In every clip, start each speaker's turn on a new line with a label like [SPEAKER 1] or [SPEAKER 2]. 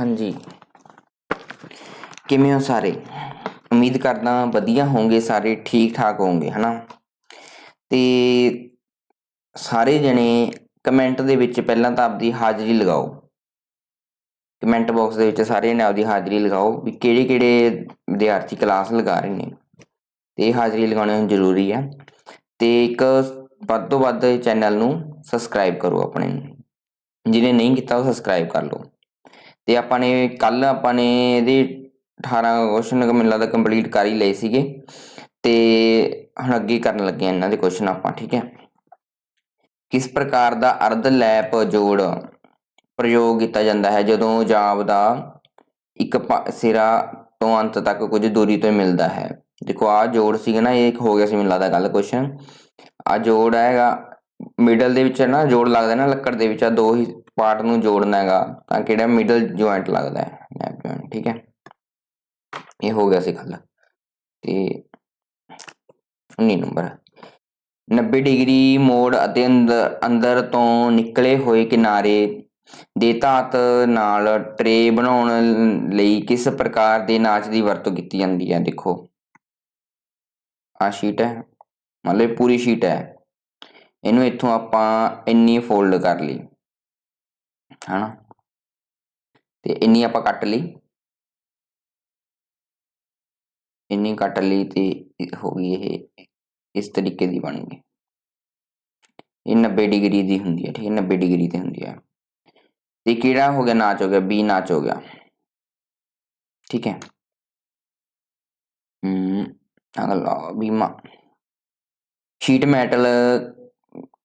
[SPEAKER 1] ਹਾਂਜੀ। ਕਿਵੇਂ ਹੋ ਸਾਰੇ? ਉਮੀਦ ਕਰਦਾ ਵਧੀਆ ਹੋਵੋਗੇ, ਸਾਰੇ ਠੀਕ ਠਾਕ ਹੋਵੋਗੇ, ਹਨਾ? ਤੇ ਸਾਰੇ ਜਣੇ ਕਮੈਂਟ ਦੇ ਵਿੱਚ ਪਹਿਲਾਂ ਤਾਂ ਆਪਦੀ ਹਾਜ਼ਰੀ ਲਗਾਓ। ਕਮੈਂਟ ਬਾਕਸ ਦੇ ਵਿੱਚ ਸਾਰੇ ਜਣੇ ਆਪਦੀ ਹਾਜ਼ਰੀ ਲਗਾਓ ਵੀ ਕਿਹੜੇ ਕਿਹੜੇ ਵਿਦਿਆਰਥੀ ਕਲਾਸ ਲਗਾ ਰਹੇ ਨੇ। ਤੇ ਹਾਜ਼ਰੀ ਲਗਾਉਣੀ ਜ਼ਰੂਰੀ ਹੈ ਤੇ ਇੱਕ ਵੱਧ ਤੋਂ ਵੱਧ ਚੈਨਲ ਨੂੰ ਸਬਸਕ੍ਰਾਈਬ ਕਰੋ ਆਪਣੇ ਨੂੰ। ਜਿਹਨੇ ਨਹੀਂ ਕੀਤਾ ਉਹ ਸਬਸਕ੍ਰਾਈਬ ਕਰ ਲਓ। ਤੇ ਆਪਾਂ ਨੇ ਕੱਲ ਆਪਾਂ ਨੇ ਇਹਦੇ 18 ਕੁਐਸਚਨ ਮੈਨੂੰ ਲੱਗਦਾ ਕੰਪਲੀਟ ਕਰ ਹੀ ਲਏ ਸੀਗੇ। ਤੇ ਹੁਣ ਅੱਗੇ ਕਰਨ ਲੱਗੇ ਹਾਂ ਇਹਨਾਂ ਦੇ ਕੁਐਸਚਨ ਆਪਾਂ, ਠੀਕ ਹੈ? ਕਿਸ ਪ੍ਰਕਾਰ ਦਾ ਅਰਧ ਲੈਪ ਜੋੜ ਪ੍ਰਯੋਗ ਕੀਤਾ ਜਾਂਦਾ ਹੈ ਜਦੋਂ ਜਾਬ ਦਾ ਇੱਕ ਸਿਰਾ ਤੋਂ ਅੰਤ ਤੱਕ ਕੁਝ ਦੂਰੀ ਤੋਂ ਮਿਲਦਾ ਹੈ? ਦੇਖੋ ਆ ਜੋੜ ਸੀਗਾ ਨਾ, ਇਹ ਇੱਕ ਹੋ ਗਿਆ ਸੀ ਮੈਨੂੰ ਲੱਗਦਾ ਕੱਲ ਕੁਐਸਚਨ ਆ ਜੋੜ ਹੈਗਾ ਮਿਡਲ ਦੇ ਵਿੱਚ ਨਾ, ਜੋੜ ਲੱਗਦਾ ਨਾ ਲੱਕੜ ਦੇ ਵਿੱਚ ਆ ਦੋ ਹੀ ਪਾਰਟ ਨੂੰ ਜੋੜਨਾ ਹੈਗਾ ਤਾਂ ਕਿਹੜਾ ਮਿਡਲ ਜੁਆਇੰਟ ਲੱਗਦਾ ਹੈ ਲੈਪ ਜੁਆਇੰਟ ਠੀਕ ਹੈ। ਇਹ ਹੋ ਗਿਆ ਸੀ ਕੱਲ ਤੇ 19 ਨੰਬਰ। 90 ਡਿਗਰੀ ਮੋੜ ਅਤੇ ਅੰਦਰ ਅੰਦਰ ਤੋਂ ਨਿਕਲੇ ਹੋਏ ਕਿਨਾਰੇ ਦੇ ਧਾਤ ਨਾਲ ਟਰੇ ਬਣਾਉਣ ਲਈ ਕਿਸ ਪ੍ਰਕਾਰ ਦੇ ਨਾਚ ਦੀ ਵਰਤੋਂ ਕੀਤੀ ਜਾਂਦੀ ਹੈ, ਦੇਖੋ। ਆ ਸ਼ੀਟ ਹੈ। ਮਤਲਬ ਪੂਰੀ ਸ਼ੀਟ ਹੈ। ਇਹਨੂੰ ਇੱਥੋਂ ਆਪਾਂ ਇੰਨੀ ਫੋਲਡ ਕਰ ਲਈ। ਹਨਾ ਤੇ ਇੰਨੀ ਆਪਾਂ ਕੱਟ ਲਈ। ਇੰਨੀ ਕੱਟ ਲਈ ਤੇ ਹੋ ਗਈ ਇਹ, ਇਸ ਤਰੀਕੇ ਦੀ ਬਣ ਗਈ। ਇਹ 90 ਡਿਗਰੀ ਦੀ ਹੁੰਦੀ ਹੈ, ਠੀਕ ਹੈ 90 ਡਿਗਰੀ ਤੇ ਹੁੰਦੀ ਹੈ। ਤੇ ਕਿਹੜਾ ਹੋ ਗਿਆ ਨਾਚ ਹੋ ਗਿਆ? ਬੀ ਨਾਚ ਹੋ ਗਿਆ। ਠੀਕ ਹੈ। ਹਮ ਅਗਲਾ ਬੀਮਾ। ਸ਼ੀਟ ਮੈਟਲ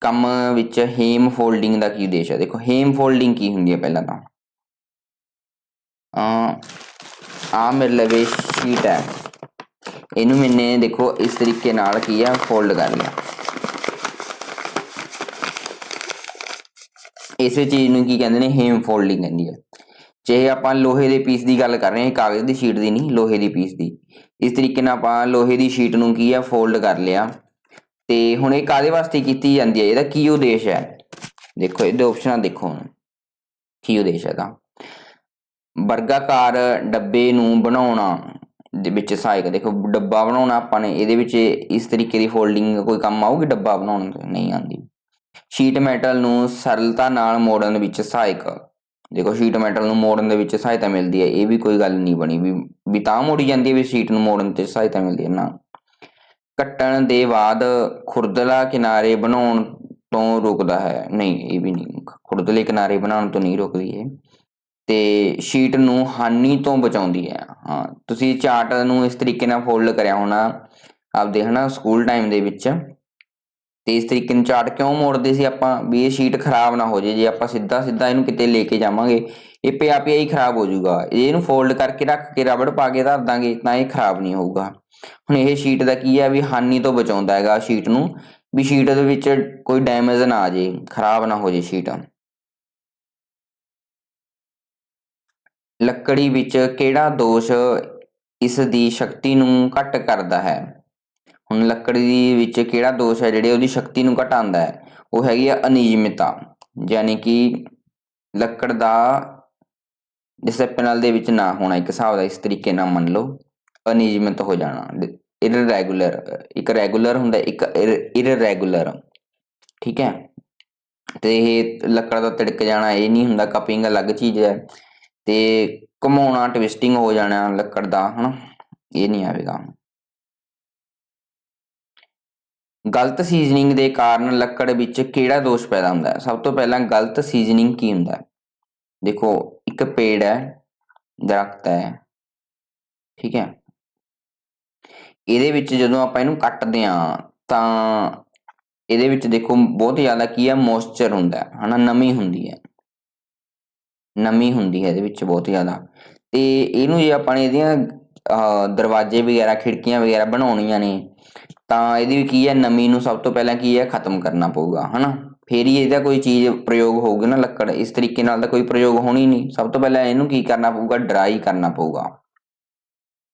[SPEAKER 1] ਕੰਮ ਵਿੱਚ ਹੇਮ ਫੋਲਡਿੰਗ ਦਾ ਕੀ ਉਦੇਸ਼ ਹੈ? ਦੇਖੋ ਹੇਮ ਫੋਲਡਿੰਗ ਕੀ ਹੁੰਦੀ ਹੈ ਪਹਿਲਾਂ ਤਾਂ? ਆ ਆ ਮੇਰੇ ਲਵੇ ਸ਼ੀਟ ਹੈ। ਇਹਨੂੰ ਮੈਨੇ ਦੇਖੋ, ਇਸ ਤਰੀਕੇ ਨਾਲ ਕੀ ਆ ਫੋਲਡ ਕਰ ਲਿਆ। ਇਸੇ ਚੀਜ਼ ਨੂੰ ਕੀ ਕਹਿੰਦੇ ਨੇ ਹੇਮ ਫੋਲਡਿੰਗ ਕਹਿੰਦੀ ਹੈ। ਜੇ ਆਪਾਂ ਲੋਹੇ ਦੇ ਪੀਸ ਦੀ ਗੱਲ ਕਰ ਰਹੇ ਹਾਂ ਕਾਗਜ਼ ਦੀ ਸ਼ੀਟ ਦੀ ਨਹੀਂ, ਲੋਹੇ ਦੀ ਪੀਸ ਦੀ। ਇਸ ਤਰੀਕੇ ਨਾਲ ਆਪਾਂ ਲੋਹੇ ਦੀ ਸ਼ੀਟ ਨੂੰ ਕੀ ਆ ਫੋਲਡ ਕਰ ਲਿਆ। ਤੇ ਹੁਣ ਇਹ ਕਾਦੇ ਵਾਸਤੇ ਕੀਤੀ ਜਾਂਦੀ ਹੈ? ਇਹਦਾ ਕੀ ਉਦੇਸ਼ ਹੈ? ਦੇਖੋ, ਇਹਦੇ ਆਪਸ਼ਨਾਂ ਦੇਖੋ ਹੁਣ। ਕੀ ਉਦੇਸ਼ ਹੈ ਦਾ ਵਰਗਾਕਾਰ ਡੱਬੇ ਨੂੰ ਬਣਾਉਣਾ ਦੇ ਵਿੱਚ ਸਹਾਇਕ। ਦੇਖੋ, ਡੱਬਾ ਬਣਾਉਣਾ ਆਪਾਂ ਨੇ, ਇਹਦੇ ਵਿੱਚ ਇਸ ਤਰੀਕੇ ਦੀ ਫੋਲਡਿੰਗ ਕੋਈ ਕੰਮ ਆਊਗੀ ਡੱਬਾ ਬਣਾਉਣ ਨਹੀਂ ਆਉਂਦੀ। ਸ਼ੀਟ ਮੈਟਲ ਨੂੰ ਸਰਲਤਾ ਨਾਲ ਮੋੜਨ ਵਿੱਚ ਸਹਾਇਕ। ਦੇਖੋ ਸ਼ੀਟ ਮੈਟਲ ਨੂੰ ਮੋੜਨ ਦੇ ਵਿੱਚ ਸਹਾਇਤਾ ਮਿਲਦੀ ਹੈ। ਇਹ ਵੀ ਕੋਈ ਗੱਲ ਨਹੀਂ ਬਣੀ ਵੀ ਵੀ ਤਾਂ ਮੋੜੀ ਜਾਂਦੀ ਹੈ ਵੀ ਸ਼ੀਟ ਨੂੰ ਮੋੜਨ ਤੇ ਸਹਾਇਤਾ ਮਿਲਦੀ ਹੈ। ਨਾ। ਕੱਟਣ ਦੇ ਬਾਅਦ ਖੁਰਦਲਾ ਕਿਨਾਰੇ ਬਣਾਉਣ ਤੋਂ ਰੋਕਦਾ ਹੈ। ਨਹੀਂ, ਇਹ ਵੀ ਨਹੀਂ ਖੁਰਦਲੇ ਕਿਨਾਰੇ ਬਣਾਉਣ ਤੋਂ ਨਹੀਂ ਰੋਕਦੀ ਇਹ। ਤੇ ਸ਼ੀਟ ਨੂੰ ਹਾਨੀ ਤੋਂ ਬਚਾਉਂਦੀ ਹੈ। ਹਾਂ, ਤੁਸੀਂ ਚਾਰਟ ਨੂੰ ਇਸ ਤਰੀਕੇ ਨਾਲ ਫੋਲਡ ਕਰਿਆ ਹੋਣਾ ਆਪਦੇ, ਹਨਾ, ਸਕੂਲ ਟਾਈਮ ਦੇ ਵਿੱਚ। ਤੇ ਇਸ ਤਰੀਕੇ ਨਾਲ ਚਾਰਟ ਕਿਉਂ ਮੋੜਦੇ ਸੀ ਆਪਾਂ? ਵੀ ਇਹ ਸ਼ੀਟ ਖਰਾਬ ਨਾ ਹੋ ਜੇ। ਜੇ ਆਪਾਂ ਸਿੱਧਾ ਸਿੱਧਾ ਇਹਨੂੰ ਕਿਤੇ ਲੈ ਕੇ ਜਾਵਾਂਗੇ, ਇਹ ਪਿਆ ਪਿਆ ਹੀ ਖਰਾਬ ਹੋ ਜਾਊਗਾ। ਇਹਨੂੰ ਫੋਲਡ ਕਰਕੇ ਰੱਖ ਕੇ ਰਬੜ ਪਾ ਕੇ ਧਰ ਦਾਂਗੇ, ਤਾਂ ਇਹ ਖਰਾਬ ਨਹੀਂ ਹੋਊਗਾ। ਹੁਣ ਇਹ ਸ਼ੀਟ ਦਾ ਕੀ ਹੈ ਵੀ ਹਾਨੀ ਤੋਂ ਬਚਾਉਂਦਾ ਹੈਗਾ ਸ਼ੀਟ ਨੂੰ, ਵੀ ਸ਼ੀਟ ਦੇ ਵਿੱਚ ਕੋਈ ਡੈਮੇਜ ਨਾ ਆ ਜੇ, ਖਰਾਬ ਨਾ ਹੋ ਜੇ ਸ਼ੀਟ ਲੱਕੜੀ ਵਿੱਚ ਕਿਹੜਾ ਦੋਸ਼ ਇਸ ਦੀ ਸ਼ਕਤੀ ਨੂੰ ਘੱਟ ਕਰਦਾ ਹੈ? ਹੁਣ ਲੱਕੜੀ ਦੇ ਵਿੱਚ ਕਿਹੜਾ ਦੋਸ਼ ਹੈ ਜਿਹੜੇ ਉਹਦੀ ਸ਼ਕਤੀ ਨੂੰ ਘਟਾਉਂਦਾ ਹੈ? ਉਹ ਹੈਗੀ ਆ ਅਨਿਯਮਿਤਾ ਯਾਨੀ ਕਿ ਲੱਕੜ ਦਾ ਡਿਸਪਲਿਨ ਦੇ ਵਿੱਚ ਨਾ ਹੋਣਾ, ਇੱਕ ਹਿਸਾਬ ਦਾ ਇਸ ਤਰੀਕੇ ਨਾਲ ਮੰਨ ਲਓ। ਅਨਿਯਮਿਤ ਹੋ ਜਾਣਾ। ਇਰਰੈਗੂਲਰ ਇੱਕ ਰੈਗੂਲਰ ਹੁੰਦਾ, ਇੱਕ ਇਰਰੈਗੂਲਰ ਠੀਕ ਹੈ? ਤੇ ਇਹ ਲੱਕੜ ਦਾ ਤਿੜਕ ਜਾਣਾ, ਇਹ ਨਹੀਂ ਹੁੰਦਾ ਕਪਿੰਗ ਅਲੱਗ ਚੀਜ਼ ਹੈ। ਤੇ ਘੁਮਾਉਣਾ ਟਵਿਸਟਿੰਗ ਹੋ ਜਾਣਾ ਲੱਕੜ ਦਾ, ਹਨਾ? ਇਹ ਨਹੀਂ ਆਵੇਗਾ। ਗਲਤ ਸੀਜ਼ਨਿੰਗ ਦੇ ਕਾਰਨ ਲੱਕੜ ਵਿੱਚ ਕਿਹੜਾ ਦੋਸ਼ ਪੈਦਾ ਹੁੰਦਾ ਹੈ? ਸਭ ਤੋਂ ਪਹਿਲਾਂ ਗਲਤ ਸੀਜ਼ਨਿੰਗ ਕੀ ਹੁੰਦਾ ਹੈ? ਦੇਖੋ, ਇੱਕ ਪੇੜ ਹੈ, ਦਰਖਤ ਹੈ। ਠੀਕ ਹੈ? ਇਹਦੇ ਵਿੱਚ ਜਦੋਂ ਆਪਾਂ ਇਹਨੂੰ ਕੱਟਦੇ ਆ ਤਾਂ ਇਹਦੇ ਵਿੱਚ ਦੇਖੋ ਬਹੁਤ ਜ਼ਿਆਦਾ ਕੀ ਹੈ ਮੋਇਸਚਰ ਹੁੰਦਾ ਹੈ, ਹਨਾ, ਨਮੀ ਹੁੰਦੀ ਹੈ। ਨਮੀ ਹੁੰਦੀ ਹੈ ਇਹਦੇ ਵਿੱਚ ਬਹੁਤ ਜ਼ਿਆਦਾ। ਤੇ ਇਹਨੂੰ ਜੇ ਆਪਾਂ ਨੇ ਇਹਦੀਆਂ ਦਰਵਾਜ਼ੇ ਵਗੈਰਾ, ਖਿੜਕੀਆਂ ਵਗੈਰਾ ਬਣਾਉਣੀਆਂ ਨੇ, ਤਾਂ ਇਹਦੀ ਕੀ ਹੈ, ਨਮੀ ਨੂੰ ਸਭ ਤੋਂ ਪਹਿਲਾਂ ਕੀ ਹੈ, ਖਤਮ ਕਰਨਾ ਪਊਗਾ, ਹਨਾ। ਫੇਰ ਹੀ ਇਹਦਾ ਕੋਈ ਚੀਜ਼ ਪ੍ਰਯੋਗ ਹੋਊਗੀ ਨਾ ਲੱਕੜ, ਇਸ ਤਰੀਕੇ ਨਾਲ ਤਾਂ ਕੋਈ ਪ੍ਰਯੋਗ ਹੋਣੀ ਨਹੀਂ। ਸਭ ਤੋਂ ਪਹਿਲਾਂ ਇਹਨੂੰ ਕੀ ਕਰਨਾ ਪਊਗਾ ਡਰਾਈ ਕਰਨਾ ਪਊਗਾ।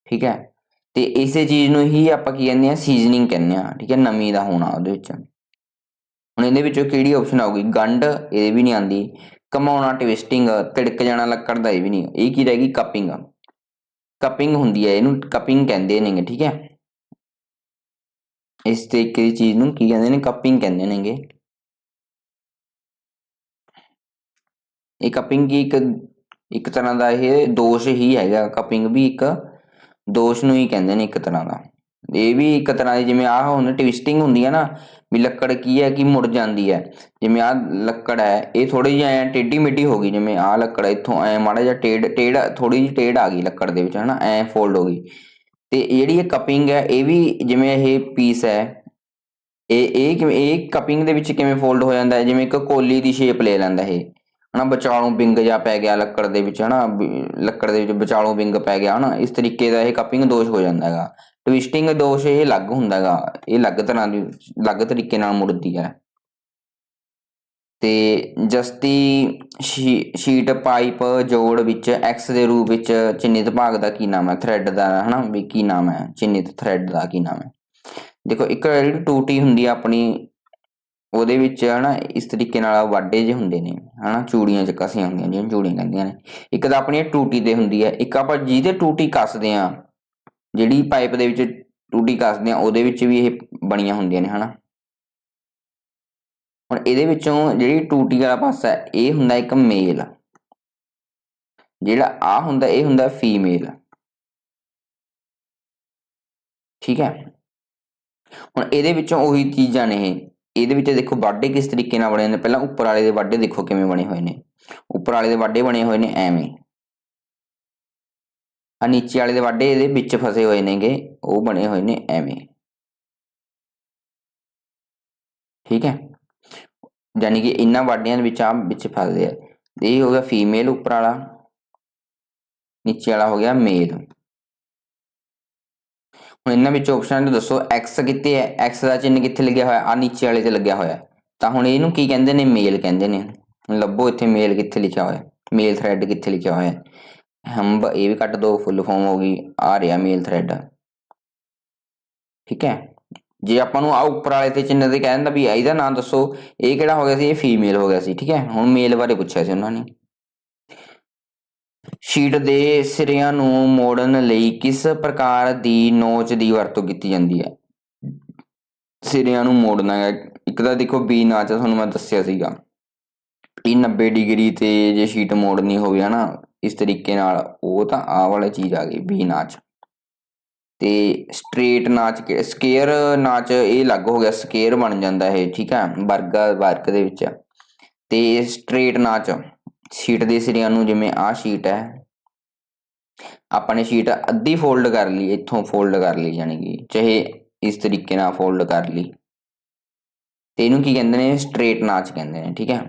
[SPEAKER 1] ਠੀਕ ਹੈ। ਤੇ ਇਸੇ ਚੀਜ਼ ਨੂੰ ਹੀ ਆਪਾਂ ਕੀ ਕਹਿੰਦੇ ਆ ਸੀਜ਼ਨਿੰਗ ਕਹਿੰਦੇ ਆ ਠੀਕ ਹੈ, ਨਮੀ ਦਾ ਹੋਣਾ ਉਹਦੇ ਵਿੱਚ। ਹੁਣ ਇਹਦੇ ਵਿੱਚੋਂ ਕਿਹੜੀ ਆਪਸ਼ਨ ਆਊਗੀ? ਗੰਢ, ਇਹ ਵੀ ਨਹੀਂ ਆਂਦੀ ਕਮਾਉਣਾ ਟਵਿਸਟਿੰਗ ਤਿੜਕ ਜਾਣਾ, ਲੱਕੜ ਦਾ, ਇਹ ਵੀ ਨਹੀਂ। ਇਹ ਕੀ ਰਹੇਗੀ ਕਪਿੰਗ ਕਪਿੰਗ ਹੁੰਦੀ ਹੈ, ਇਹਨੂੰ ਕਪਿੰਗ ਕਹਿੰਦੇ ਨੇਗੇ, ਠੀਕ ਹੈ। ਇਸ ਤਰੀਕੇ ਦੀ ਚੀਜ਼ ਨੂੰ ਕੀ ਕਹਿੰਦੇ ਨੇ? ਕਪਿੰਗ ਕਹਿੰਦੇ ਨੇਗੇ। ਇਹ ਕਪਿੰਗ ਕੀ ਇੱਕ ਇੱਕ ਤਰ੍ਹਾਂ ਦਾ ਇਹ ਦੋਸ਼ ਹੀ ਹੈਗਾ। ਕਪਿੰਗ ਵੀ ਇੱਕ ਦੋਸ਼ ਨੂੰ ਹੀ ਕਹਿੰਦੇ ਨੇ ਇੱਕ ਤਰ੍ਹਾਂ ਦਾ। ਇਹ ਵੀ ਇੱਕ ਤਰ੍ਹਾਂ ਦੀ ਜਿਵੇਂ ਆਹ ਹੁਣ ਟਵਿਸਟਿੰਗ ਹੁੰਦੀ ਹੈ ਨਾ, ਵੀ ਲੱਕੜ ਕੀ ਹੈ, ਕਿ ਮੁੜ ਜਾਂਦੀ ਹੈ। ਜਿਵੇਂ ਆਹ ਲੱਕੜ ਹੈ, ਇਹ ਥੋੜੀ ਜਿਹੀ ਐ ਟੇਢੀ ਮਿੱਢੀ ਹੋ ਗਈ, ਜਿਵੇਂ ਆਹ ਲੱਕੜ ਇੱਥੋਂ ਐ ਮਾੜਾ ਜਿਹਾ ਟੇਢ ਟੇਢ ਥੋੜੀ ਜਿਹੀ ਟੇਢ ਆ ਗਈ ਲੱਕੜ ਦੇ ਵਿੱਚ, ਹਨਾ, ਐ ਫੋਲਡ ਹੋ ਗਈ। ਤੇ ਜਿਹੜੀ ਇਹ ਕਪਿੰਗ ਹੈ, ਇਹ ਵੀ ਜਿਵੇਂ ਇਹ ਪੀਸ ਹੈ, ਇਹ ਇਹ ਕਿਵੇਂ, ਇਹ ਕਪਿੰਗ ਦੇ ਵਿੱਚ ਕਿਵੇਂ ਫੋਲਡ ਹੋ ਜਾਂਦਾ ਹੈ? ਜਿਵੇਂ ਇੱਕ ਕੋਲੀ ਦੀ ਸ਼ੇਪ ਲੈ ਲੈਂਦਾ ਇਹ। ਹਨਾ, ਵਿਚਾਲੋਂ ਵਿੰਗ ਜਾਂ ਪੈ ਗਿਆ ਲੱਕੜ ਦੇ ਵਿੱਚ, ਹਨਾ ਲੱਕੜ ਦੇ ਵਿੱਚ ਵਿਚਾਲੋਂ ਵਿੰਗ ਪੈ ਗਿਆ, ਹਨਾ, ਇਸ ਤਰੀਕੇ ਦਾ ਇਹ ਕਪਿੰਗ ਦੋਸ਼ ਹੋ ਜਾਂਦਾ ਹੈਗਾ। ਟਵਿਸਟਿੰਗ ਦੋਸ਼ ਇਹ ਅਲੱਗ ਹੁੰਦਾ ਹੈਗਾ, ਇਹ ਅਲੱਗ ਤਰ੍ਹਾਂ ਦੀ, ਅਲੱਗ ਤਰੀਕੇ ਨਾਲ ਮੁੜਦੀ ਹੈ। ਤੇ ਜਸਤੀ ਸ਼ੀਟ ਪਾਈਪ ਜੋੜ ਵਿੱਚ ਐਕਸ ਦੇ ਰੂਪ ਵਿੱਚ ਚਿੰਨ੍ਹਿਤ ਭਾਗ ਦਾ ਕੀ ਨਾਮ ਹੈ? ਥ੍ਰੈਡ ਦਾ, ਹਨਾ, ਵੀ ਕੀ ਨਾਮ ਹੈ? ਚਿੰਨ੍ਹਿਤ ਥ੍ਰੈਡ ਦਾ ਕੀ ਨਾਮ ਹੈ? ਦੇਖੋ, ਇੱਕ ਜਿਹੜੀ ਟੂਟੀ ਹੁੰਦੀ ਆ ਆਪਣੀ ਉਹਦੇ ਵਿੱਚ ਹਨਾ, ਇਸ ਤਰੀਕੇ ਨਾਲ ਵਾਢੇ ਜੇ ਹੁੰਦੇ ਨੇ, ਹਨਾ, ਚੂੜੀਆਂ ਚ ਕਸੀਆਂ ਹੁੰਦੀਆਂ ਜਿਹੜੀਆਂ ਚੂੜੀਆਂ ਕਹਿੰਦੀਆਂ ਨੇ। ਇੱਕ ਤਾਂ ਆਪਣੀ ਟੂਟੀ ਤੇ ਹੁੰਦੀ ਹੈ, ਇੱਕ ਆਪਾਂ ਜਿਹਦੇ ਟੂਟੀ ਕੱਸਦੇ ਆ ਜਿਹੜੀ ਪਾਈਪ ਦੇ ਵਿੱਚ ਟੂਟੀ ਕੱਸਦੇ ਆ ਉਹਦੇ ਵਿੱਚ ਵੀ ਇਹ ਬਣੀਆਂ ਹੁੰਦੀਆਂ ਨੇ, ਹਨਾ। ਹੁਣ ਇਹਦੇ ਵਿੱਚੋਂ ਜਿਹੜੀ ਟੂਟੀ ਵਾਲਾ ਪਾਸਾ ਇਹ ਹੁੰਦਾ ਇੱਕ ਮੇਲ। ਜਿਹੜਾ ਆ ਹੁੰਦਾ, ਇਹ ਹੁੰਦਾ ਫੀਮੇਲ। ਠੀਕ ਹੈ? ਹੁਣ ਇਹਦੇ ਵਿੱਚੋਂ ਉਹੀ ਚੀਜ਼ਾਂ ਨੇ ਇਹ। ਇਹਦੇ ਵਿੱਚ ਦੇਖੋ ਵਾਢੇ ਕਿਸ ਤਰੀਕੇ ਨਾਲ ਬਣੇ ਨੇ? ਪਹਿਲਾਂ ਉੱਪਰ ਵਾਲੇ ਦੇ ਵਾਢੇ ਦੇਖੋ ਕਿਵੇਂ ਬਣੇ ਹੋਏ ਨੇ। ਉੱਪਰ ਵਾਲੇ ਦੇ ਵਾਢੇ ਬਣੇ ਹੋਏ ਨੇ ਐਵੇਂ। ਆ ਨੀਚੇ ਵਾਲੇ ਦੇ ਵਾਢੇ ਇਹਦੇ ਵਿੱਚ ਫਸੇ ਹੋਏ ਨੇਗੇ, ਉਹ ਬਣੇ ਹੋਏ ਨੇ ਐਵੇਂ। ਠੀਕ ਹੈ? ਯਾਨੀ ਕਿ ਇਹਨਾਂ ਵਾਢਿਆਂ ਦੇ ਵਿੱਚ ਆ ਵਿੱਚ ਫਸਦੇ ਆ। ਇਹ ਹੋ ਗਿਆ ਫੀਮੇਲ ਉੱਪਰ ਵਾਲਾ। ਨੀਚੇ ਵਾਲਾ ਹੋ ਗਿਆ ਮੇਲ ਹੁਣ ਇਹਨਾਂ ਵਿੱਚ ਆਪਸ਼ਨ ਨੂੰ ਦੱਸੋ x ਕਿੱਥੇ ਹੈ? X ਦਾ ਚਿੰਨ੍ਹ ਕਿੱਥੇ ਲੱਗਿਆ ਹੋਇਆ? ਆ ਨੀਚੇ ਵਾਲੇ ਤੇ ਲੱਗਿਆ ਹੋਇਆ। ਤਾਂ ਹੁਣ ਇਹਨੂੰ ਕੀ ਕਹਿੰਦੇ ਨੇ? ਮੇਲ ਕਹਿੰਦੇ ਨੇ। ਲੱਭੋ ਇੱਥੇ ਮੇਲ ਕਿੱਥੇ ਲਿਖਿਆ ਹੋਇਆ। ਮੇਲ ਥ੍ਰੈਡ ਕਿੱਥੇ ਲਿਖਿਆ ਹੋਇਆ ਹੰਬ, ਇਹ ਵੀ ਕੱਟ ਦੋ ਫੁੱਲ ਫਾਰਮ ਹੋ ਗਈ। ਆ ਰਿਹਾ ਮੇਲ ਥ੍ਰੈਡ ਠੀਕ ਹੈ? ਜੇ ਆਪਾਂ ਨੂੰ ਆ ਉੱਪਰ ਵਾਲੇ ਤੇ ਚਿੰਨ੍ਹ ਤੇ ਕਹਿ ਦਿੰਦਾ ਵੀ ਇਹਦਾ ਨਾਮ ਦੱਸੋ, ਇਹ ਕਿਹੜਾ ਹੋ ਗਿਆ ਸੀ? ਇਹ ਫੀਮੇਲ ਹੋ ਗਿਆ ਸੀ। ਠੀਕ ਹੈ? ਹੁਣ ਮੇਲ ਬਾਰੇ ਪੁੱਛਿਆ ਸੀ ਉਹਨਾਂ ਨੇ। ਸ਼ੀਟ ਦੇ ਸਿਰਿਆਂ ਨੂੰ ਮੋੜਨ ਲਈ ਕਿਸ ਪ੍ਰਕਾਰ ਦੀ ਨੋਚ ਦੀ ਵਰਤੋਂ ਕੀਤੀ ਜਾਂਦੀ ਹੈ? ਸਿਰਿਆਂ ਨੂੰ ਮੋੜਨਾ ਹੈ। ਇੱਕ ਤਾਂ ਦੇਖੋ, ਬੀ ਨਾਚ ਤੁਹਾਨੂੰ ਮੈਂ ਦੱਸਿਆ ਸੀਗਾ। ਇਹ 90 ਡਿਗਰੀ ਤੇ ਜੇ ਸ਼ੀਟ ਮੋੜਨੀ ਹੋਵੇ, ਹਨਾ, ਇਸ ਤਰੀਕੇ ਨਾਲ, ਉਹ ਤਾਂ ਆ ਵਾਲੀ ਚੀਜ਼ ਆ ਗਈ, ਬੀ ਨਾਚ। ਤੇ ਸਟ੍ਰੇਟ ਨਾਚ ਸਕੇਅਰ ਨਾਚ ਇਹ ਅਲੱਗ ਹੋ ਗਿਆ, ਸਕੇਅਰ ਬਣ ਜਾਂਦਾ ਇਹ, ਠੀਕ ਹੈ ਵਰਗਾ, ਵਰਗ ਦੇ ਵਿੱਚ। ਤੇ ਸਟ੍ਰੇਟ ਨਾਚ ਸ਼ੀਟ ਦੇ ਸਿਰਿਆਂ ਨੂੰ ਜਿਵੇਂ ਆਹ ਸ਼ੀਟ ਹੈ। ਆਪਾਂ ਨੇ ਸ਼ੀਟ ਅੱਧੀ ਫੋਲਡ ਕਰ ਲਈ, ਇੱਥੋਂ ਫੋਲਡ ਕਰ ਲਈ ਯਾਨੀ ਕਿ ਚਾਹੇ ਇਸ ਤਰੀਕੇ ਨਾਲ ਫੋਲਡ ਕਰ ਲਈ। ਤੇ ਇਹਨੂੰ ਕੀ ਕਹਿੰਦੇ ਨੇ? ਸਟ੍ਰੇਟ ਨਾਚ ਕਹਿੰਦੇ ਨੇ, ਠੀਕ ਹੈ।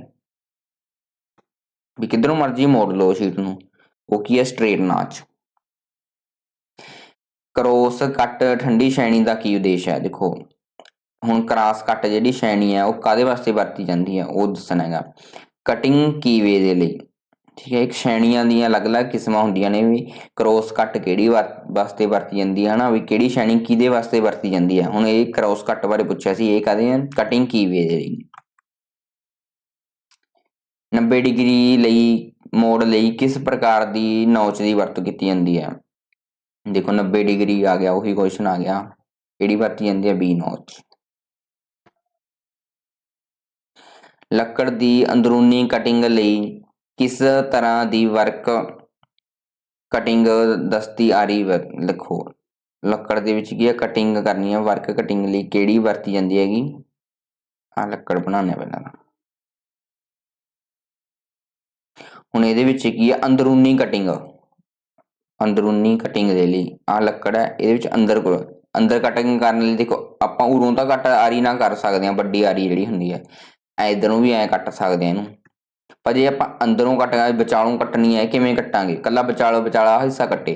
[SPEAKER 1] ਵੀ ਕਿਧਰੋਂ ਮਰਜ਼ੀ ਮੋੜ ਲਓ ਸ਼ੀਟ ਨੂੰ, ਉਹ ਕੀ ਹੈ? ਸਟ੍ਰੇਟ ਨਾਚ ਕਰੋਸ ਕੱਟ ਠੰਡੀ ਸ਼ੈਣੀ ਦਾ ਕੀ ਉਦੇਸ਼ ਹੈ? ਦੇਖੋ, ਹੁਣ ਕਰਾਸ ਕੱਟ ਜਿਹੜੀ ਸ਼ੈਣੀ ਹੈ, ਉਹ ਕਾਦੇ ਵਾਸਤੇ ਵਰਤੀ ਜਾਂਦੀ ਹੈ? ਉਹ ਦੱਸਣਾ ਹੈਗਾ। ਕਟਿੰਗ ਕੀਵੇ ਦੇ ਲਈ। ਠੀਕ ਹੈ, ਇੱਕ ਸ਼ੈਣੀਆਂ ਦੀਆਂ ਅਲੱਗ-ਅਲੱਗ ਕਿਸਮਾਂ ਹੁੰਦੀਆਂ ਨੇ ਵੀ ਕ੍ਰੋਸ ਕੱਟ ਕਿਹੜੀ ਵਾ- ਵਾਸਤੇ ਵਰਤੀ ਜਾਂਦੀ ਹੈ, ਹਨਾ? ਵੀ ਕਿਹੜੀ ਸ਼ੈਣੀ ਕਿਹਦੇ ਵਾਸਤੇ ਵਰਤੀ ਜਾਂਦੀ ਹੈ? ਹੁਣ ਇਹ ਕ੍ਰੋਸ ਕੱਟ ਬਾਰੇ ਪੁੱਛਿਆ ਸੀ, ਇਹ ਕਹਦੇ ਆ ਕਟਿੰਗ ਕੀਵੇ ਦੇ ਲਈ। 90 ਡਿਗਰੀ ਲਈ, ਮੋੜ ਲਈ ਕਿਸ ਪ੍ਰਕਾਰ ਦੀ ਨੌਚ ਦੀ ਵਰਤੋਂ ਕੀਤੀ ਜਾਂਦੀ ਹੈ? ਦੇਖੋ 90 ਡਿਗਰੀ ਆ ਗਿਆ, ਉਹੀ ਕੁਐਸਚਨ ਆ ਗਿਆ। ਕਿਹੜੀ ਵਰਤੀ ਜਾਂਦੀ ਹੈ? B notch. ਲੱਕੜ ਦੀ ਅੰਦਰੂਨੀ ਕਟਿੰਗ ਲਈ ਕਿਸ ਤਰ੍ਹਾਂ ਦੀ ਵਰਕ ਕਟਿੰਗ ਦਸਤੀ ਆਰੀ ਲਿਖੋ। ਲੱਕੜ ਦੇ ਵਿੱਚ ਕੀ ਹੈ? ਕਟਿੰਗ ਕਰਨੀ ਹੈ। ਵਰਕ ਕਟਿੰਗ ਲਈ ਕਿਹੜੀ ਵਰਤੀ ਜਾਂਦੀ ਹੈਗੀ? ਆ ਲੱਕੜ ਬਣਾਉਣੇ ਪਹਿਲਾਂ ਹੁਣ ਇਹਦੇ ਵਿੱਚ ਕੀ ਹੈ? ਅੰਦਰੂਨੀ ਕਟਿੰਗ ਅੰਦਰੂਨੀ ਕਟਿੰਗ ਦੇ ਲਈ ਆ ਲੱਕੜ ਹੈ। ਇਹਦੇ ਵਿੱਚ ਅੰਦਰ ਕੋ- ਅੰਦਰ ਕਟਿੰਗ ਕਰਨ ਲਈ ਦੇਖੋ, ਆਪਾਂ ਉਰੋਂ ਤਾਂ ਕੱਟ ਆਰੀ ਨਾ ਕਰ ਸਕਦੇ ਹਾਂ, ਵੱਡੀ ਆਰੀ ਜਿਹੜੀ ਹੁੰਦੀ ਹੈ। ਇਧਰੋਂ ਵੀ ਐ ਕੱਟ ਸਕਦੇ ਆ ਇਹਨੂੰ। ਪਰ ਜੇ ਆਪਾਂ ਅੰਦਰੋਂ ਕੱਟਣਾ ਵਿਚਾਲੋਂ ਕੱਟਣੀ ਹੈ ਕਿਵੇਂ ਕੱਟਾਂਗੇ? ਕੱਲਾ ਵਿਚਾਲੋ ਵਿਚਾਲਾ ਹਿੱਸਾ ਕੱਟੇ।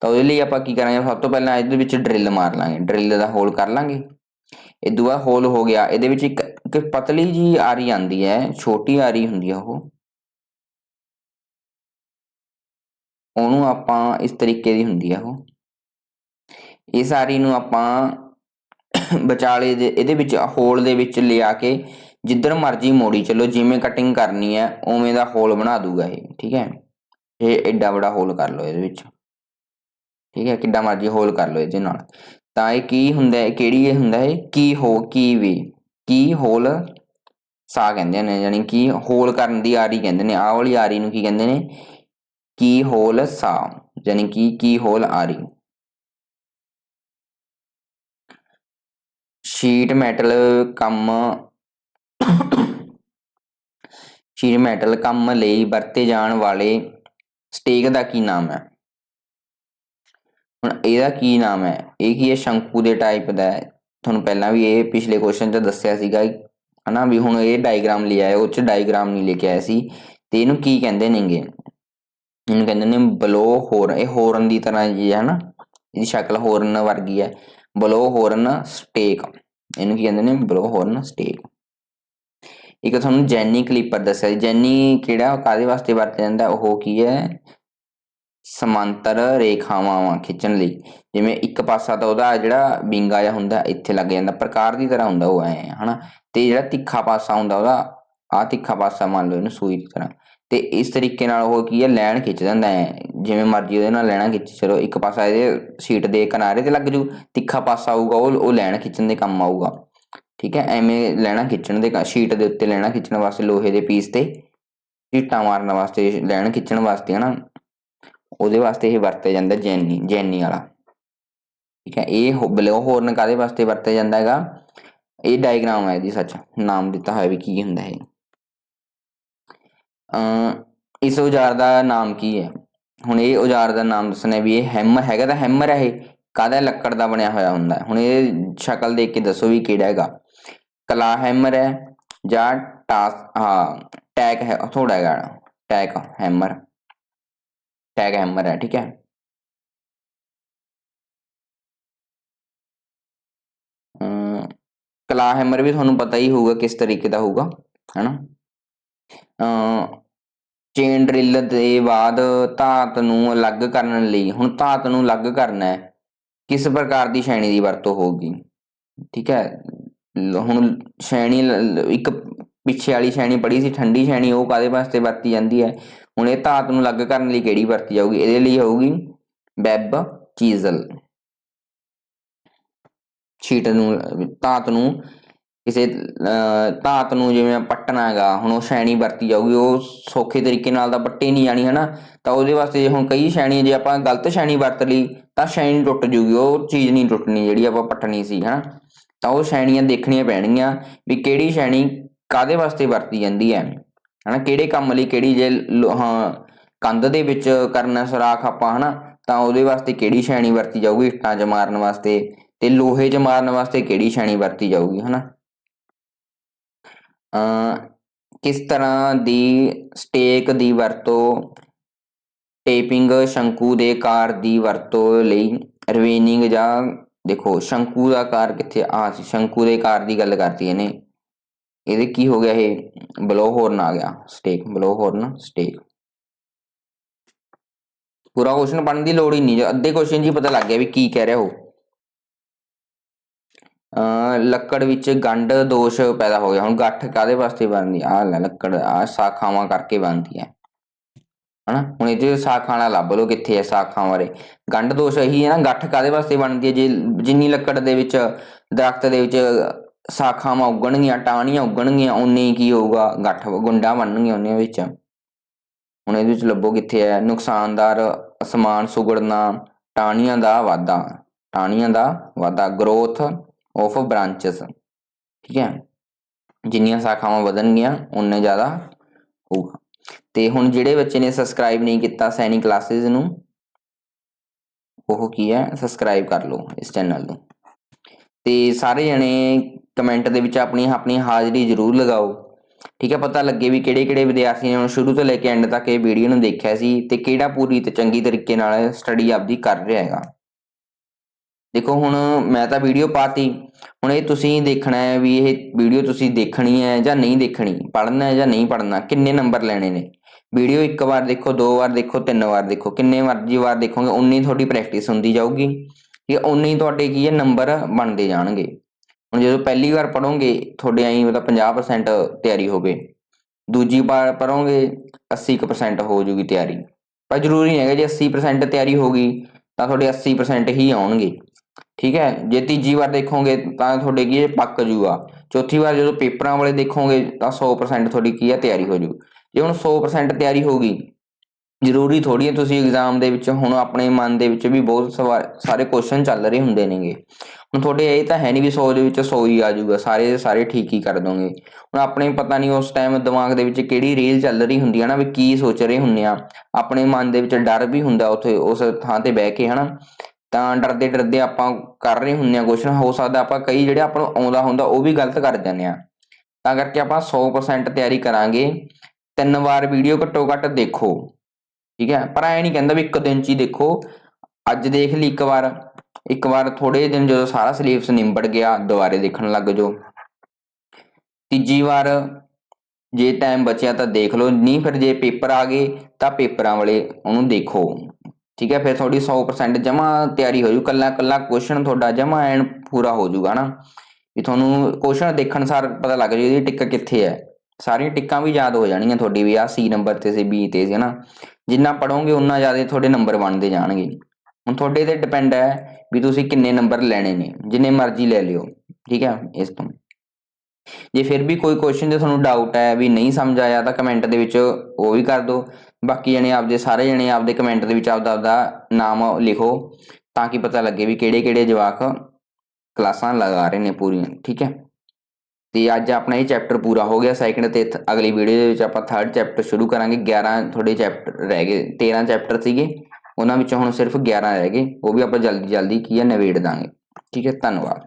[SPEAKER 1] ਤਾਂ ਉਹਦੇ ਲਈ ਆਪਾਂ ਕੀ ਕਰਾਂਗੇ? ਸਭ ਤੋਂ ਪਹਿਲਾਂ ਇਹਦੇ ਵਿੱਚ ਡਰਿਲ ਮਾਰ ਲਾਂਗੇ। ਡਰਿਲ ਦਾ ਹੋਲ ਕਰ ਲਾਂਗੇ। ਇਹ ਦੂਆ ਹੋਲ ਹੋ ਗਿਆ। ਇਹਦੇ ਵਿੱਚ ਇੱਕ ਪਤਲੀ ਜੀ ਆਰੀ ਆਂਦੀ ਹੈ ਛੋਟੀ ਆਰੀ ਹੁੰਦੀ ਆ ਉਹ। ਉਹਨੂੰ ਆਪਾਂ ਇਸ ਤਰੀਕੇ ਦੀ ਹੁੰਦੀ ਆ ਉਹ। ਇਸ ਆਰੀ ਨੂੰ ਆਪਾਂ ਵਿਚਾਲੇ ਦੇ, ਇਹਦੇ ਵਿੱਚ ਹੋਲ ਦੇ ਵਿੱਚ ਲਿਆ ਕੇ ਜਿੱਧਰ ਮਰਜ਼ੀ ਮੋੜੀ ਚਲੋ, ਜਿਵੇਂ ਕਟਿੰਗ ਕਰਨੀ ਹੈ, ਉਵੇਂ ਦਾ ਹੋਲ ਬਣਾ ਦੂਗਾ ਇਹ, ਠੀਕ ਹੈ? ਇਹ ਐਡਾ ਵੱਡਾ ਹੋਲ ਕਰ ਲਓ ਇਹਦੇ ਵਿੱਚ। ਠੀਕ ਹੈ, ਕਿੱਡਾ ਮਰਜ਼ੀ ਹੋਲ ਕਰ ਲਓ ਇਹਦੇ ਨਾਲ। ਤਾਂ ਇਹ ਕੀ ਹੁੰਦਾ ਹੈ, ਕਿਹੜੀ ਇਹ ਹੁੰਦਾ ਹੈ? ਕੀ ਹੋ, ਕੀ ਵੀ। ਕੀ ਹੋਲ ਸਾ ਕਹਿੰਦੇ ਨੇ, ਯਾਨੀ ਕਿ ਹੋਲ ਕਰਨ ਦੀ ਆਰੀ ਕਹਿੰਦੇ ਨੇ। ਆਹ ਵਾਲੀ ਆਰੀ ਨੂੰ ਕੀ ਕਹਿੰਦੇ ਨੇ? ਕੀ ਹੋਲ ਸਾ, ਯਾਨੀ ਕਿ, ਕੀ ਹੋਲ ਆਰੀ। ਸ਼ੀਟ ਮੈਟਲ ਕੰਮ ਸ਼ੀਟ ਮੈਟਲ ਕੰਮ ਲਈ ਵਰਤੇ ਜਾਣ ਵਾਲੇ ਸਟੇਕ ਦਾ ਕੀ ਨਾਮ ਹੈ? ਹੁਣ ਇਹਦਾ ਕੀ ਨਾਮ ਹੈ? ਇਹ ਕੀ ਹੈ? ਸ਼ੰਕੂ ਦੇ ਟਾਈਪ ਦਾ ਹੈ। ਤੁਹਾਨੂੰ ਪਹਿਲਾਂ ਵੀ ਇਹ ਪਿਛਲੇ ਕੁਐਸਚਨ 'ਚ ਦੱਸਿਆ ਸੀਗਾ ਹਨਾ? ਵੀ ਹੁਣ ਇਹ ਡਾਇਗਰਾਮ ਲਿਆ ਹੈ, ਉਹ 'ਚ ਡਾਇਗਰਾਮ ਨਹੀਂ ਲੈ ਕੇ ਆਇਆ ਸੀ। ਤੇ ਇਹਨੂੰ ਕੀ ਕਹਿੰਦੇ ਨੇਗੇ? ਇਹਨੂੰ ਕਹਿੰਦੇ ਨੇ ਬਲੋ ਹੋਰ ਇਹ ਹੋਰਨ ਦੀ ਤਰ੍ਹਾਂ ਜੀ ਹੈ ਨਾ ਇਹਦੀ ਸ਼ਕਲ ਹੋਰਨ ਵਰਗੀ ਹੈ। Blow horn stake. ਇਹਨੂੰ ਕੀ ਕਹਿੰਦੇ ਨੇ? Blow horn stake. ਇੱਕ ਤੁਹਾਨੂੰ ਜੈਨੀ ਕਲੀਪਰ ਦੱਸਿਆ ਜੈਨੀ ਕਿਹੜਾ ਉਹ ਕਾਦੇ ਵਾਸਤੇ ਵਰਤਿਆ ਜਾਂਦਾ? ਉਹ ਕੀ ਹੈ? ਸਮਾਂਤਰ ਰੇਖਾਵਾਂ ਖਿੱਚਣ ਲਈ। ਜਿਵੇਂ ਇੱਕ ਪਾਸਾ ਤਾਂ ਉਹਦਾ ਜਿਹੜਾ ਵਿੰਗਾ ਜਿਹਾ ਹੁੰਦਾ, ਇੱਥੇ ਲੱਗ ਜਾਂਦਾ। ਪ੍ਰਕਾਰ ਦੀ ਤਰ੍ਹਾਂ ਹੁੰਦਾ ਉਹ ਐ, ਹਨਾ? ਤੇ ਜਿਹੜਾ ਤਿੱਖਾ ਪਾਸਾ ਹੁੰਦਾ ਉਹਦਾ ਆ ਤਿੱਖਾ ਪਾਸਾ ਮੰਨ ਲਓ ਇਹਨੂੰ ਸੂਈ ਦੀ ਤਰ੍ਹਾਂ। ਤੇ ਇਸ ਤਰੀਕੇ ਨਾਲ ਉਹ ਕੀ ਹੈ? ਲੈਣ ਖਿੱਚ ਦਿੰਦਾ ਹੈ ਜਿਵੇਂ ਮਰਜ਼ੀ ਉਹਦੇ ਨਾਲ ਲੈਣਾ ਖਿੱਚ। ਚਲੋ, ਇੱਕ ਪਾਸਾ ਇਹਦੇ ਸ਼ੀਟ ਦੇ ਕਿਨਾਰੇ ਤੇ ਲੱਗ ਜੂ। ਤਿੱਖਾ ਪਾਸਾ ਆਊਗਾ, ਉਹ ਉਹ ਲੈਣ ਖਿੱਚਣ ਦੇ ਕੰਮ ਆਊਗਾ। ਠੀਕ ਹੈ, ਐਵੇਂ ਲੈਣਾ ਖਿੱਚਣ ਦੇ ਸ਼ੀਟ ਦੇ ਉੱਤੇ ਲੈਣਾ ਖਿੱਚਣ ਵਾਸਤੇ, ਲੋਹੇ ਦੇ ਪੀਸ ਤੇ ਢੀਟਾਂ ਮਾਰਨ ਵਾਸਤੇ, ਲੈਣ ਖਿੱਚਣ ਵਾਸਤੇ, ਹਨਾ? ਉਹਦੇ ਵਾਸਤੇ ਇਹ ਵਰਤਿਆ ਜਾਂਦਾ ਜੈਨੀ ਜੈਨੀ ਵਾਲਾ। ਠੀਕ ਹੈ, ਇਹ ਬਲੋ ਹੋਰਨ ਕਾਦੇ ਵਾਸਤੇ ਵਰਤਿਆ ਜਾਂਦਾ ਹੈਗਾ? ਇਹ ਡਾਇਗਰਾਮ ਹੈ ਇਹਦੀ ਸੱਚ, ਨਾਮ ਦਿੱਤਾ ਹੋਇਆ ਵੀ ਕੀ ਹੁੰਦਾ ਹੈ ਅ ਇਸ ਔਜ਼ਾਰ ਦਾ ਨਾਮ ਕੀ ਹੈ? ਹੁਣ ਇਹ ਔਜ਼ਾਰ ਦਾ ਨਾਮ ਦੱਸਣਾ ਵੀ ਇਹ ਹੈਮਰ ਹੈਗਾ ਤਾਂ ਹੈਮਰ ਹੈ ਇਹ, ਕਾਹਦਾ ਲੱਕੜ ਦਾ ਬਣਿਆ ਹੋਇਆ ਹੁੰਦਾ? ਹੁਣ ਇਹ ਸ਼ਕਲ ਦੇਖ ਕੇ ਦੱਸੋ ਵੀ ਕਿਹੜਾ ਹੈਗਾ। ਕਲਾ ਹੈਮਰ ਹੈ ਜਾਂ ਟਾਸ ਹਾਂ ਟੈਗ ਹੈ ਥੋੜਾ ਹੈਗਾ ਟੈਗ ਹੈਮਰ ਟੈਗ ਹੈਮਰ ਹੈ, ਠੀਕ ਹੈ। ਕਲਾ ਹੈਮਰ ਵੀ ਤੁਹਾਨੂੰ ਪਤਾ ਹੀ ਹੋਊਗਾ ਕਿਸ ਤਰੀਕੇ ਦਾ ਹੋਊਗਾ, ਹੈਨਾ। ਚੇਨ ਡਰਿਲ ਦੇ ਬਾਅਦ ਧਾਤ ਨੂੰ ਅਲੱਗ ਕਰਨ ਲਈ, ਹੁਣ ਧਾਤ ਨੂੰ ਅਲੱਗ ਕਰਨਾ ਹੈ, ਕਿਸ ਪ੍ਰਕਾਰ ਦੀ ਛੈਣੀ ਦੀ ਵਰਤੋਂ ਹੋਊਗੀ, ਠੀਕ ਹੈ। ਹੁਣ ਛੈਣੀ ਇੱਕ ਪਿੱਛੇ ਵਾਲੀ ਛੈਣੀ ਪੜੀ ਸੀ, ਠੰਡੀ ਛੈਣੀ ਉਹ ਕਾਦੇ ਵਾਸਤੇ ਵਰਤੀ ਜਾਂਦੀ ਹੈ? ਹੁਣ ਇਹ ਧਾਤ ਨੂੰ ਅਲੱਗ ਕਰਨ ਲਈ ਕਿਹੜੀ ਵਰਤੀ ਜਾਊਗੀ? ਇਹਦੇ ਲਈ ਹੋਊਗੀ ਵੈਬ ਚੀਜ਼ਲ। ਸ਼ੀਟ ਨੂੰ, ਧਾਤ ਨੂੰ, ਕਿਸੇ ਧਾਤ ਨੂੰ ਜਿਵੇਂ ਪੱਟਣਾ ਹੈਗਾ, ਹੁਣ ਉਹ ਛੈਣੀ ਵਰਤੀ ਜਾਊਗੀ, ਉਹ ਸੌਖੇ ਤਰੀਕੇ ਨਾਲ ਤਾਂ ਪੱਟੇ ਨਹੀਂ ਜਾਣੀ, ਹਨਾ? ਤਾਂ ਉਹਦੇ ਵਾਸਤੇ ਜੇ ਹੁਣ ਕਈ ਛੈਣੀਆਂ ਜੇ ਆਪਾਂ ਗਲਤ ਛੈਣੀ ਵਰਤ ਲਈ, ਤਾਂ ਛੈਣੀ ਟੁੱਟ ਜੂਗੀ, ਉਹ ਚੀਜ਼ ਨਹੀਂ ਟੁੱਟਣੀ ਜਿਹੜੀ ਆਪਾਂ ਪੱਟਣੀ ਸੀ, ਹਨਾ? ਤਾਂ ਉਹ ਛੈਣੀਆਂ ਦੇਖਣੀਆਂ ਪੈਣਗੀਆਂ ਵੀ ਕਿਹੜੀ ਛੈਣੀ ਕਾਦੇ ਵਾਸਤੇ ਵਰਤੀ ਜਾਂਦੀ ਹੈ। ਹਨਾ, ਕਿਹੜੇ ਕੰਮ ਲਈ ਕਿਹੜੀ ਜੇ ਹਾਂ, ਕੰਧ ਦੇ ਵਿੱਚ ਕਰਨਾ ਸੁਰਾਖ ਆਪਾਂ, ਹਨਾ, ਤਾਂ ਉਹਦੇ ਵਾਸਤੇ ਕਿਹੜੀ ਛੈਣੀ ਵਰਤੀ ਜਾਊਗੀ? ਇੱਟਾਂ 'ਚ ਮਾਰਨ ਵਾਸਤੇ ਤੇ ਲੋਹੇ 'ਚ ਮਾਰਨ ਵਾਸਤੇ ਕਿਹੜੀ ਛੈਣੀ ਵਰਤੀ ਜਾਊਗੀ, ਹਨਾ? ਕਿਸ ਤਰ੍ਹਾਂ ਦੀ ਸਟੇਕ ਦੀ ਵਰਤੋਂ, ਟੇਪਿੰਗ, ਸ਼ੰਕੂ ਦੇ ਕਾਰ ਦੀ ਵਰਤੋਂ ਲਈ ਰਿਵੇਨਿੰਗ ਜਾਂ ਦੇਖੋ, ਸ਼ੰਕੂ ਦਾ ਕਾਰ ਕਿੱਥੇ ਆ? ਸੀ, ਸ਼ੰਕੂ ਦੇ ਕਾਰ ਦੀ ਗੱਲ ਕਰਤੀ ਇਹਨੇ। ਇਹਦੇ ਕੀ ਹੋ ਗਿਆ ਇਹ? ਬਲੋ ਹੋਰਨ ਆ ਗਿਆ। Stake blow horn stake. ਪੂਰਾ ਕੁਐਸਚਨ ਪੜਨ ਦੀ ਲੋੜ ਹੀ ਨਹੀਂ। ਅੱਧੇ ਕੁਐਸਚਨ ਜੀ ਪਤਾ ਲੱਗ ਗਿਆ ਵੀ ਕੀ ਕਹਿ ਰਿਹਾ ਹੋ ਲੱਕੜ ਵਿੱਚ ਗੰਢ ਦੋਸ਼ ਪੈਦਾ ਹੋ ਗਿਆ। ਹੁਣ ਗੱਠ ਕਾਦੇ ਵਾਸਤੇ ਬਣਦੀ? ਆ ਲੱਕੜ ਆ ਸਾਖਾਵਾਂ ਕਰਕੇ ਬਣਦੀ ਹੈ। ਹਨਾ? ਹੁਣ ਇਹਦੇ ਸਾਖਾਂ ਨਾਲ ਲੱਭ ਲਓ ਕਿੱਥੇ ਹੈ ਸਾਖਾਂ ਬਾਰੇ। ਗੰਢ ਦੋਸ਼ ਇਹੀ ਹੈ ਨਾ, ਗੱਠ ਕਾਦੇ ਵਾਸਤੇ ਬਣਦੀ ਹੈ? ਜੇ ਜਿੰਨੀ ਲੱਕੜ ਦੇ ਵਿੱਚ, ਦਰਖਤ ਦੇ ਵਿੱਚ ਸਾਖਾਵਾਂ ਉੱਗਣਗੀਆਂ, ਟਾਹਣੀਆਂ ਉੱਗਣਗੀਆਂ ਉਨੀ ਕੀ ਹੋਊਗਾ? ਗੱਠ ਗੁੰਡਾ ਬਣਨਗੀਆਂ ਉਹਨੀਆਂ ਵਿੱਚ। ਹੁਣ ਇਹਦੇ ਵਿੱਚ ਲੱਭੋ ਕਿੱਥੇ ਹੈ ਨੁਕਸਾਨਦਾਰ ਸਮਾਨ ਸੁਗੜਨਾ, ਟਾਹਣੀਆਂ ਦਾ ਵਾਧਾ। ਟਾਹਣੀਆਂ ਦਾ ਵਾਧਾ ਗਰੋਥ ਆਫ ਬ੍ਰਾਂਚਸ ਠੀਕ ਹੈ? ਜਿੰਨੀਆਂ ਸ਼ਾਖਾਵਾਂ ਵਧਣਗੀਆਂ ਉਨੇ ਜ਼ਿਆਦਾ ਹੋਊਗਾ। ਤੇ ਹੁਣ ਜਿਹੜੇ ਬੱਚੇ ਨੇ ਸਬਸਕ੍ਰਾਈਬ ਨਹੀਂ ਕੀਤਾ ਸੈਨੀ ਕਲਾਸਿਸ ਨੂੰ, ਉਹ ਕੀ ਹੈ ਸਬਸਕ੍ਰਾਈਬ ਕਰ ਲਓ ਇਸ ਚੈਨਲ ਨੂੰ। ਤੇ ਸਾਰੇ ਜਣੇ ਕਮੈਂਟ ਦੇ ਵਿੱਚ ਆਪਣੀ ਆਪਣੀ ਹਾਜ਼ਰੀ ਜ਼ਰੂਰ ਲਗਾਓ। ਠੀਕ ਹੈ, ਪਤਾ ਲੱਗੇ ਵੀ ਕਿਹੜੇ ਕਿਹੜੇ ਵਿਦਿਆਰਥੀਆਂ ਨੇ ਸ਼ੁਰੂ ਤੋਂ ਲੈ ਕੇ ਐਂਡ ਤੱਕ ਇਹ ਵੀਡੀਓ ਨੂੰ ਦੇਖਿਆ ਸੀ ਤੇ ਕਿਹੜਾ ਪੂਰੀ ਤੇ ਚੰਗੀ ਤਰੀਕੇ ਨਾਲ ਸਟੱਡੀ ਆਪਦੀ ਕਰ ਰਿਹਾ ਹੈਗਾ। ਦੇਖੋ ਹੁਣ ਮੈਂ ਤਾਂ ਵੀਡੀਓ ਪਾਤੀ। ਹੁਣ ਇਹ ਤੁਸੀਂ ਦੇਖਣਾ ਹੈ ਵੀ ਇਹ ਵੀਡੀਓ ਤੁਸੀਂ ਦੇਖਣੀ ਹੈ ਜਾਂ ਨਹੀਂ ਦੇਖਣੀ। ਪੜ੍ਹਨਾ ਹੈ ਜਾਂ ਨਹੀਂ ਪੜ੍ਹਨਾ, ਕਿੰਨੇ ਨੰਬਰ ਲੈਣੇ ਨੇ? ਵੀਡੀਓ ਇੱਕ ਵਾਰ ਦੇਖੋ, ਦੋ ਵਾਰ ਦੇਖੋ, ਤਿੰਨ ਵਾਰ ਦੇਖੋ, ਕਿੰਨੇ ਮਰਜ਼ੀ ਵਾਰ ਦੇਖੋਗੇ, ਉਨੀ ਤੁਹਾਡੀ ਪ੍ਰੈਕਟਿਸ ਹੁੰਦੀ ਜਾਊਗੀ। ਇਹ ਉਨੀ ਤੁਹਾਡੇ ਕੀ ਹੈ, ਨੰਬਰ ਬਣਦੇ ਜਾਣਗੇ। ਹੁਣ ਜਦੋਂ ਪਹਿਲੀ ਵਾਰ ਪੜੋਗੇ ਤੁਹਾਡੇ ਐਂ ਮਤਲਬ 50% ਤਿਆਰੀ ਹੋਵੇ। ਦੂਜੀ ਵਾਰ ਪੜੋਗੇ 80% ਹੋ ਜੂਗੀ ਤਿਆਰੀ। ਪਰ ਜ਼ਰੂਰੀ ਨਹੀਂ ਹੈਗਾ, ਜੇ 80% ਤਿਆਰੀ ਹੋ ਗਈ, ਤਾਂ ਤੁਹਾਡੇ 80% ਹੀ ਆਉਣਗੇ। ਠੀਕ ਹੈ, ਜੇ ਤੀਜੀ ਵਾਰ ਦੇਖੋਗੇ ਤਾਂ ਤੁਹਾਡੇ ਕੀ ਇਹ ਪੱਕ ਜੂਗਾ ਚੌਥੀ ਵਾਰ ਜਦੋਂ ਪੇਪਰਾਂ ਵਾਲੇ ਦੇਖੋਗੇ ਤਾਂ 100% ਤੁਹਾਡੀ ਕੀ ਹੈ, ਤਿਆਰੀ ਹੋ ਜੂ ਜੇ ਹੁਣ 100% ਤਿਆਰੀ ਹੋ ਗਈ, ਜ਼ਰੂਰੀ ਥੋੜੀ ਹੈ ਤੁਸੀਂ ਐਗਜ਼ਾਮ ਦੇ ਵਿੱਚ ਹੁਣ ਆਪਣੇ ਮਨ ਦੇ ਵਿੱਚ ਵੀ ਬਹੁਤ ਸਾਰੇ ਕੁਐਸਚਨ ਚੱਲ ਰਹੇ ਹੁੰਦੇ ਨੇਗੇ। ਹੁਣ ਤੁਹਾਡੇ ਇਹ ਤਾਂ ਹੈ ਨਹੀਂ ਵੀ 100 ਦੇ ਵਿੱਚ 100 ਹੀ ਆ ਜਾਊਗਾ, ਸਾਰੇ ਦੇ ਸਾਰੇ ਠੀਕ ਹੀ ਕਰ ਦੋਗੇ। ਹੁਣ ਆਪਣੇ ਪਤਾ ਨਹੀਂ ਉਸ ਟਾਈਮ ਦਿਮਾਗ ਦੇ ਵਿੱਚ ਕਿਹੜੀ ਰੀਲ ਚੱਲ ਰਹੀ ਹੁੰਦੀ ਹੈ ਨਾ, ਵੀ ਕੀ ਸੋਚ ਰਹੇ ਹੁੰਨੇ ਆ। ਆਪਣੇ ਮਨ ਦੇ ਵਿੱਚ ਡਰ ਵੀ ਹੁੰਦਾ ਉੱਥੇ, ਉਸ ਥਾਂ ਤੇ ਬਹਿ ਕੇ, ਹਨਾ। ਤਾਂ ਡਰਦੇ ਡਰਦੇ ਆਪਾਂ ਕਰ ਰਹੇ ਹੁੰਨੇ ਆ ਕੁਐਸਚਨ ਹੋ ਸਕਦਾ ਆਪਾਂ ਕਈ ਜਿਹੜੇ ਆਪਾਂ ਨੂੰ ਆਉਂਦਾ ਹੁੰਦਾ ਉਹ ਵੀ ਗਲਤ ਕਰ ਜਾਂਦੇ ਆ ਤਾਂ ਕਰਕੇ ਆਪਾਂ 100% ਤਿਆਰੀ ਕਰਾਂਗੇ। ਤਿੰਨ ਵਾਰ ਵੀਡੀਓ ਘੱਟੋ ਘੱਟ ਦੇਖੋ, ਠੀਕ ਹੈ? ਪਰ ਐ ਨਹੀਂ ਕਹਿੰਦਾ ਵੀ ਇੱਕ ਦਿਨ ਚ ਹੀ ਦੇਖੋ। ਅੱਜ ਦੇਖ ਲਈ ਇੱਕ ਵਾਰ ਇੱਕ ਵਾਰ ਥੋੜੇ ਦਿਨ ਜਦੋਂ ਸਾਰਾ ਸਿਲੇਬਸ ਨਿੰਬੜ ਗਿਆ, ਦੁਬਾਰੇ ਦੇਖਣ ਲੱਗ ਜਾਓ। ਤੀਜੀ ਵਾਰ ਜੇ ਟਾਈਮ ਬਚਿਆ ਤਾਂ ਦੇਖ ਲਓ, ਨਹੀਂ ਫਿਰ ਜੇ ਪੇਪਰ ਆ ਗਏ ਤਾਂ ਪੇਪਰਾਂ ਵਾਲੇ ਉਹਨੂੰ ਦੇਖੋ। ਠੀਕ ਹੈ, ਫਿਰ ਤੁਹਾਡੀ 100% ਜਮਾ ਤਿਆਰੀ ਹੋ ਜੂ, ਕੱਲਾ ਕੱਲਾ ਕੁਐਸਚਨ ਤੁਹਾਡਾ ਜਮਾ ਐਨ ਪੂਰਾ ਹੋ ਜੂਗਾ ਨਾ। ਵੀ ਤੁਹਾਨੂੰ ਕੁਐਸਚਨ ਦੇਖਣ ਸਾਰ ਪਤਾ ਲੱਗ ਜੂ ਇਹਦੀ ਟਿੱਕ ਕਿੱਥੇ ਹੈ। ਸਾਰੀਆਂ ਟਿੱਕਾਂ ਵੀ ਯਾਦ ਹੋ ਜਾਣਗੀਆਂ ਤੁਹਾਡੀ ਵੀ ਆ ਸੀ ਨੰਬਰ ਤੇ ਸੀ ਬੀ ਤੇ ਸੀ, ਹਨਾ। ਜਿੰਨਾ ਪੜੋਗੇ ਉਨਾ ਜ਼ਿਆਦਾ ਤੁਹਾਡੇ ਨੰਬਰ ਬਣਦੇ ਜਾਣਗੇ। ਹੁਣ ਤੁਹਾਡੇ ਤੇ ਡਿਪੈਂਡ ਹੈ ਵੀ ਤੁਸੀਂ ਕਿੰਨੇ ਨੰਬਰ ਲੈਣੇ ਨੇ, ਜਿੰਨੇ ਮਰਜ਼ੀ ਲੈ ਲਿਓ, ਠੀਕ ਹੈ, ਇਸ ਤੋਂ। ਜੇ ਫਿਰ ਵੀ ਕੋਈ ਕੁਐਸਚਨ ਤੇ ਤੁਹਾਨੂੰ ਡਾਊਟ ਹੈ ਵੀ ਨਹੀਂ ਸਮਝ ਆਇਆ ਤਾਂ ਕਮੈਂਟ ਦੇ ਵਿੱਚ ਉਹ ਵੀ ਕਰ ਦਿਓ। ਬਾਕੀ ਜਣੇ ਆਪਦੇ, ਸਾਰੇ ਜਣੇ ਆਪਦੇ ਕਮੈਂਟ ਦੇ ਵਿੱਚ ਆਪਦਾ ਆਪਦਾ ਨਾਮ ਲਿਖੋ ਤਾਂ ਕਿ ਪਤਾ ਲੱਗੇ ਵੀ ਕਿਹੜੇ ਕਿਹੜੇ ਜਵਾਕ ਕਲਾਸਾਂ ਲਗਾ ਰਹੇ ਨੇ ਪੂਰੀਆਂ, ਠੀਕ ਹੈ? ਤੇ ਅੱਜ ਆਪਣਾ ਇਹ ਚੈਪਟਰ ਪੂਰਾ ਹੋ ਗਿਆ ਸੈਕਿੰਡ ਤੇ ਅਗਲੀ ਵੀਡੀਓ ਦੇ ਵਿੱਚ ਆਪਾਂ ਥਰਡ ਚੈਪਟਰ ਸ਼ੁਰੂ ਕਰਾਂਗੇ। 11 ਤੁਹਾਡੇ ਚੈਪਟਰ ਰਹਿ ਗਏ 13 ਚੈਪਟਰ ਸੀਗੇ। ਉਹਨਾਂ ਵਿੱਚੋਂ ਹੁਣ ਸਿਰਫ 11 ਰਹਿ ਗਏ। ਉਹ ਵੀ ਆਪਾਂ ਜਲਦੀ ਜਲਦੀ ਕੀ ਹੈ ਨਿਬੇੜ ਦਾਂਗੇ। ਠੀਕ ਹੈ, ਧੰਨਵਾਦ।